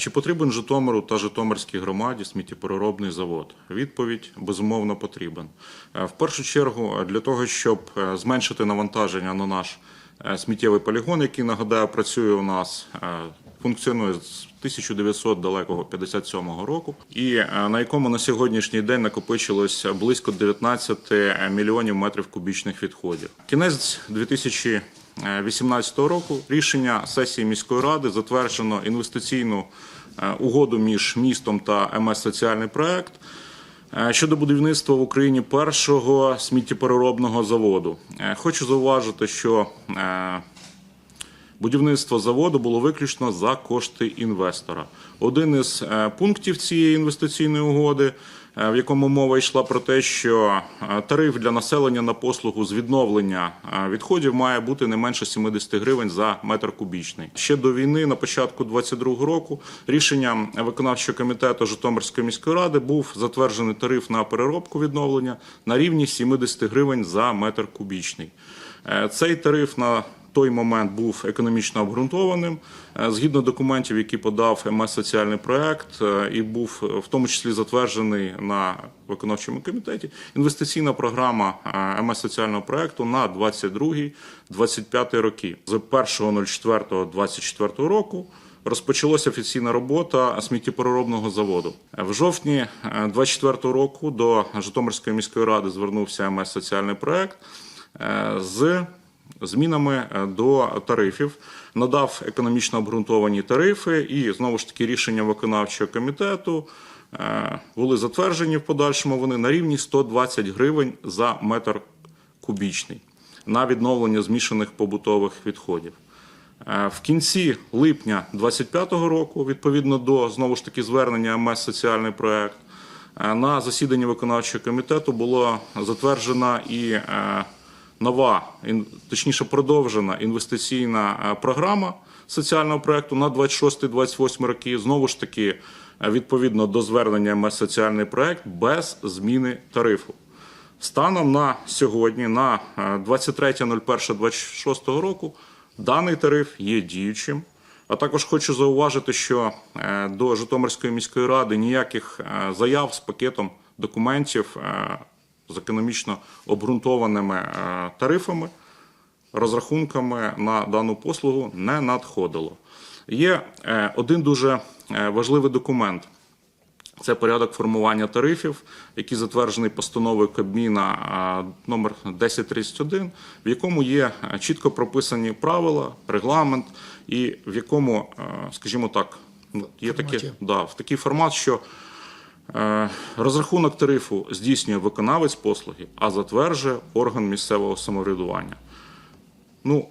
Чи потрібен Житомиру та Житомирській громаді сміттєпереробний завод? Відповідь безумовно потрібен. Е, В першу чергу е, для того, щоб е, зменшити навантаження на наш сміттєвий полігон, який нагадаю працює у нас, функціонує з 1900 далекого 57 року, і на якому на сьогоднішній день накопичилось близько 19 мільйонів метрів кубічних відходів. Кінець 2018 року рішення сесії міської ради затверджено інвестиційну е, угоду між містом та МС Соціальний проект е, щодо будівництва в Україні першого сміттєпереробного заводу. Е, Хочу зауважити, що Будівництво заводу було виключно за кошти інвестора. Один із пунктів цієї інвестиційної угоди, в якому мова йшла про те, що е, тариф для населення на послугу з відновлення е, відходів має бути не менше 70 гривень за метр кубічний. Ще до війни, на початку 2022 року, рішенням виконавчого комітету Житомирської міської ради був затверджений тариф на переробку відновлення на рівні 70 гривень за метр кубічний. Е, Цей тариф на той момент був економічно обґрунтованим Е, згідно документів, які подав МС соціальний проект, е, і був е, в тому числі затверджений на виконавчому комітеті. Інвестиційна програма МС соціального проекту на 22-25 роки з 1.04.24 року. Розпочалася офіційна робота сміттєпереробного заводу. В жовтні 24 року до Житомирської міської ради звернувся МС соціальний проект з змінами е, до тарифів, надав економічно обґрунтовані тарифи, і знову ж таки рішення виконавчого комітету е, були затверджені в подальшому. Вони на рівні 120 гривень за метр кубічний на відновлення змішаних побутових відходів. Е, В кінці липня 2025 року, відповідно до знову ж таки звернення МС соціальний проект, на засіданні виконавчого комітету була затверджена і нова, точніше продовжена інвестиційна е, програма соціального проекту на 26-28 роки. Знову ж таки, е, відповідно до звернення МС соціальний проект без зміни тарифу. Станом на сьогодні, на е, 23.01.26 року, даний тариф є діючим. А також хочу зауважити, що е, до Житомирської міської ради ніяких е, заяв з пакетом документів е, з економічно обґрунтованими е, тарифами, розрахунками на дану послугу не надходило. Є е, один дуже е, важливий документ. Це порядок формування тарифів, який затверджений постановою Кабміна номер 1031, в якому є чітко прописані правила, регламент, і в якому, скажімо так, є таке, да, в такий формат, що розрахунок тарифу здійснює виконавець послуги, а затверджує орган місцевого самоврядування. Ну,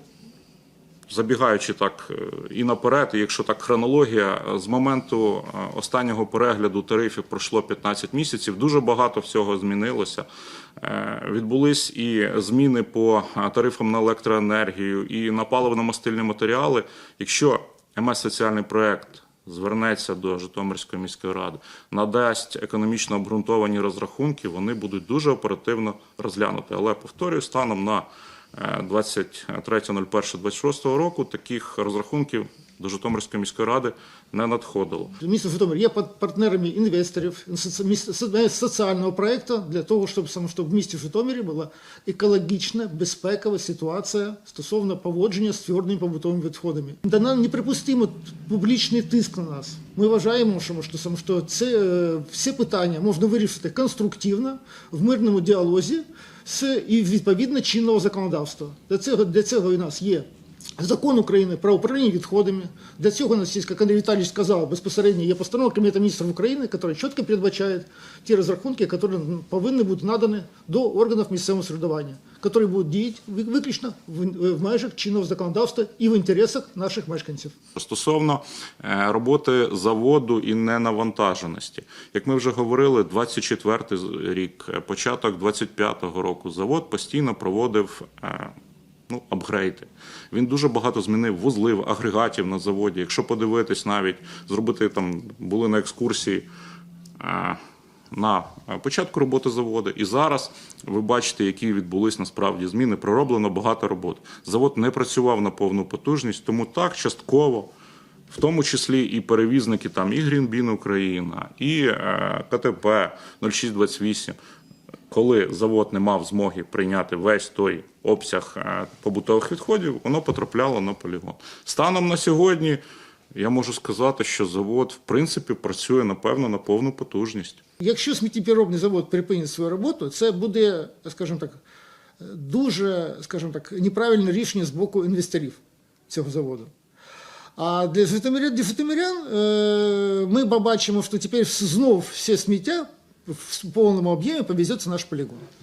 Забігаючи так е, і наперед, і якщо так хронологія, е, з моменту е, останнього перегляду тарифів пройшло 15 місяців. Дуже багато всього змінилося. Е, Відбулись і зміни по е, тарифам на електроенергію і на паливно-мастильні матеріали. Якщо МС соціальний проект звернеться до Житомирської міської ради, надасть економічно обґрунтовані розрахунки, вони будуть дуже оперативно розглянути. Але повторюю, станом на е, 23.01.26 року таких розрахунків до Житомирської міської ради не надходило. Місто Житомир є пар- партнерами інвесторів соціального проекту для того, щоб щоб в місті Житомирі була екологічна, безпекова ситуація стосовно поводження з твердими побутовими відходами. Та нам неприпустимо публічний тиск на нас. Ми вважаємо, що, що, це е, всі питання можна вирішити конструктивно в мирному діалозі з і відповідно чинного законодавства. Для цього для цього у нас є Закон України про управління відходами. Для цього у нас є, як Андрій Віталійович сказав, безпосередньо є постанова Кабінету міністрів України, яка чітко передбачає ті розрахунки, які повинні бути надані до органів місцевого самоврядування, які будуть діяти виключно в, межах чинного законодавства і в інтересах наших мешканців. Стосовно е, роботи заводу і ненавантаженості, як ми вже говорили, 24 рік, е, початок 25-го року завод постійно проводив е, ну, апгрейди. Він дуже багато змінив вузлів, агрегатів на заводі. Якщо подивитись, навіть зробити там були на екскурсії. е, На початку роботи заводу, і зараз ви бачите, які відбулись насправді зміни. Пророблено багато роботи. Завод не працював на повну потужність, тому так частково в тому числі і перевізники там і Грінбін Україна, і е, КТП 0628, коли завод не мав змоги прийняти весь той обсяг е, побутових відходів, воно потрапляло на полігон. Станом на сьогодні я можу сказати, що завод в принципі працює напевно на повну потужність. Якщо сміттєпіробний завод припинить свою роботу, це буде, скажімо так, дуже, скажімо так, неправильне рішення з боку інвесторів цього заводу. А для житомирян, е, ми побачимо, що тепер знов все сміття в полном объеме повезется наш полігон.